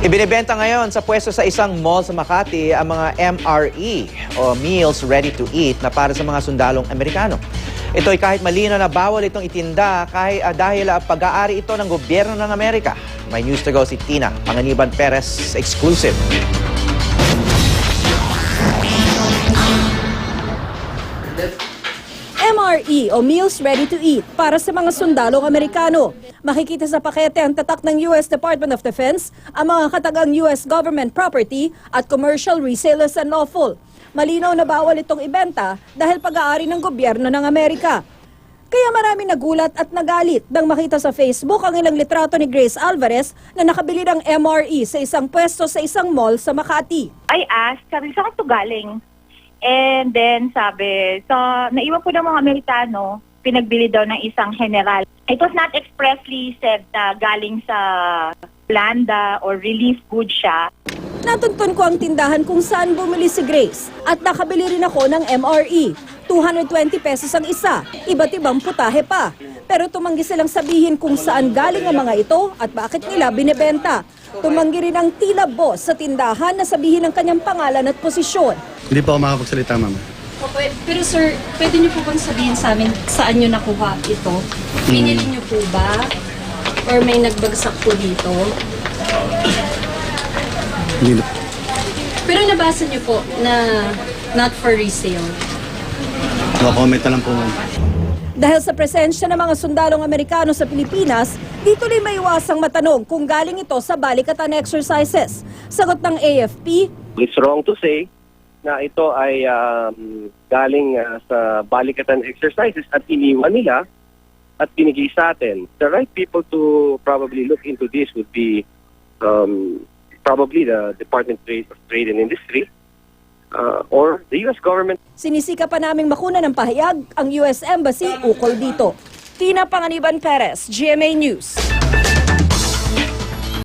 Ibinibenta ngayon sa pwesto sa isang mall sa Makati ang mga MRE o Meals Ready to Eat na para sa mga sundalong Amerikano. Ito ay kahit malino na bawal itong itinda kahit ah, dahil ah, pag-aari ito ng gobyerno ng Amerika. May news to go si Tina Panganiban Perez exclusive. MRE o Meals Ready to Eat para sa mga sundalong Amerikano. Makikita sa pakete ang tatak ng US Department of Defense, ang mga katagang US government property at commercial resale is unlawful. Malinaw na bawal itong ibenta dahil pag-aari ng gobyerno ng Amerika. Kaya marami nagulat at nagalit nang makita sa Facebook ang ilang litrato ni Grace Alvarez na nakabili ng MRE sa isang pwesto sa isang mall sa Makati. I asked, sabi, saan ito galing? And then sabi, so naiwan po ng mga Amerikano, pinagbili daw ng isang general. It was not expressly said na galing sa Landa or relief good siya. Natuntun ko ang tindahan kung saan bumili si Grace at nakabili rin ako ng MRE. 220 pesos ang isa, iba't ibang putahe pa. Pero tumanggi silang sabihin kung saan galing ang mga ito at bakit nila binebenta. Tumanggi rin ang tila boss sa tindahan na sabihin ang kanyang pangalan at posisyon. Hindi po ako makapagsalita, mama. Opo, pero sir, pwede niyo po bang sabihin sa amin saan niyo nakuha ito? Pinili niyo po ba? Or may nagbagsak po dito? Hindi na. Pero nabasa niyo po na not for resale. No comment na lang po, ma'am. Dahil sa presensya ng mga sundalong Amerikano sa Pilipinas, dito rin may iwasang matanong kung galing ito sa balikatan exercises. Sagot ng AFP, It's wrong to say na ito ay um, galing uh, sa balikatan exercises at iniwan nila at binigay sa atin. The right people to probably look into this would be um, probably the Department of Trade, and Industry uh, or the U.S. government. Sinisika pa naming makuna ng pahayag ang US Embassy ukol dito. Tina Panganiban Perez, GMA News.